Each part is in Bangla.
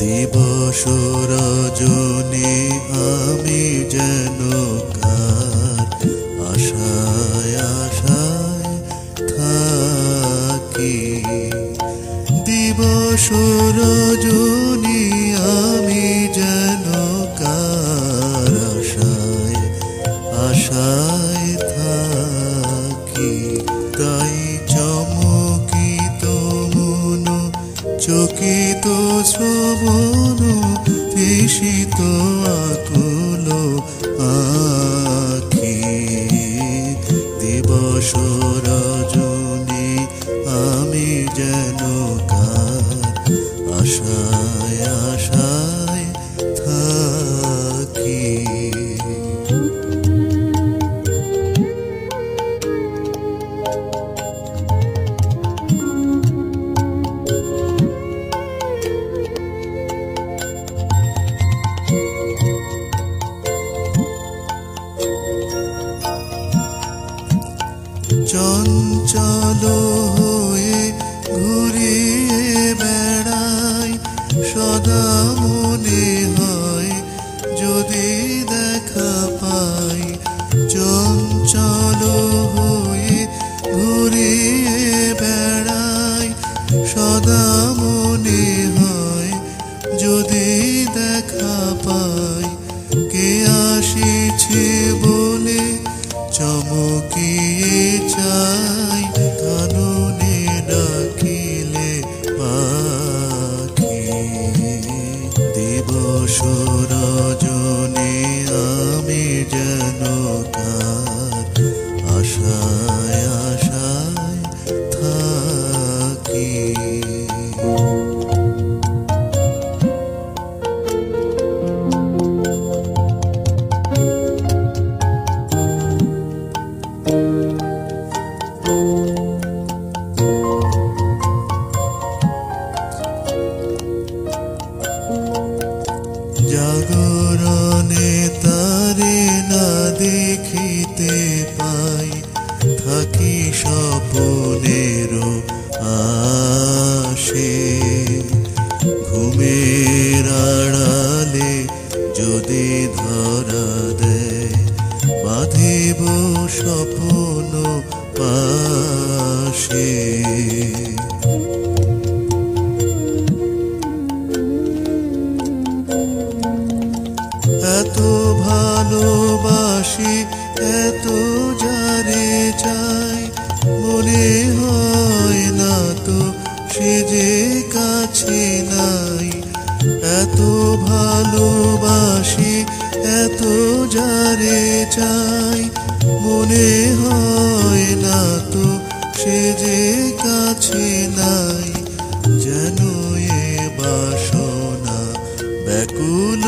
দিবস রজনী আমি যেন দিবস রজনী আমি যেন কার আশায় থাকি তাই চকিত দিবস রজনী আমি যেন কার আশায় আশায় থাকি। চঞ্চল হয়ে বেড়াই Adam. দিবস স্বপনের আসে ঘুমের আড়ালে যদি ধরা দেয় বাঁধিব স্বপ্ন পাশে। কাছে নাই, যেন এ বাসনা ব্যাকুল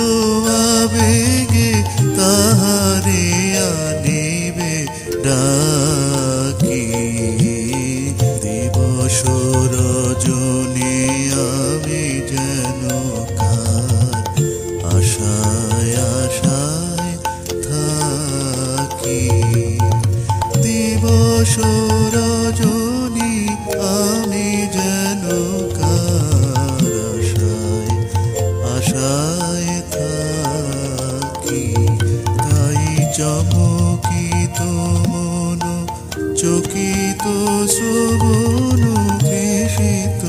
আবেগে তাহারে আনিবে ডাকি। দিবস রজনী আমি যেন কার আশায় আশায় থাকি। দিবস তারায় থাকি তাই চকিত শোভন কৃষিত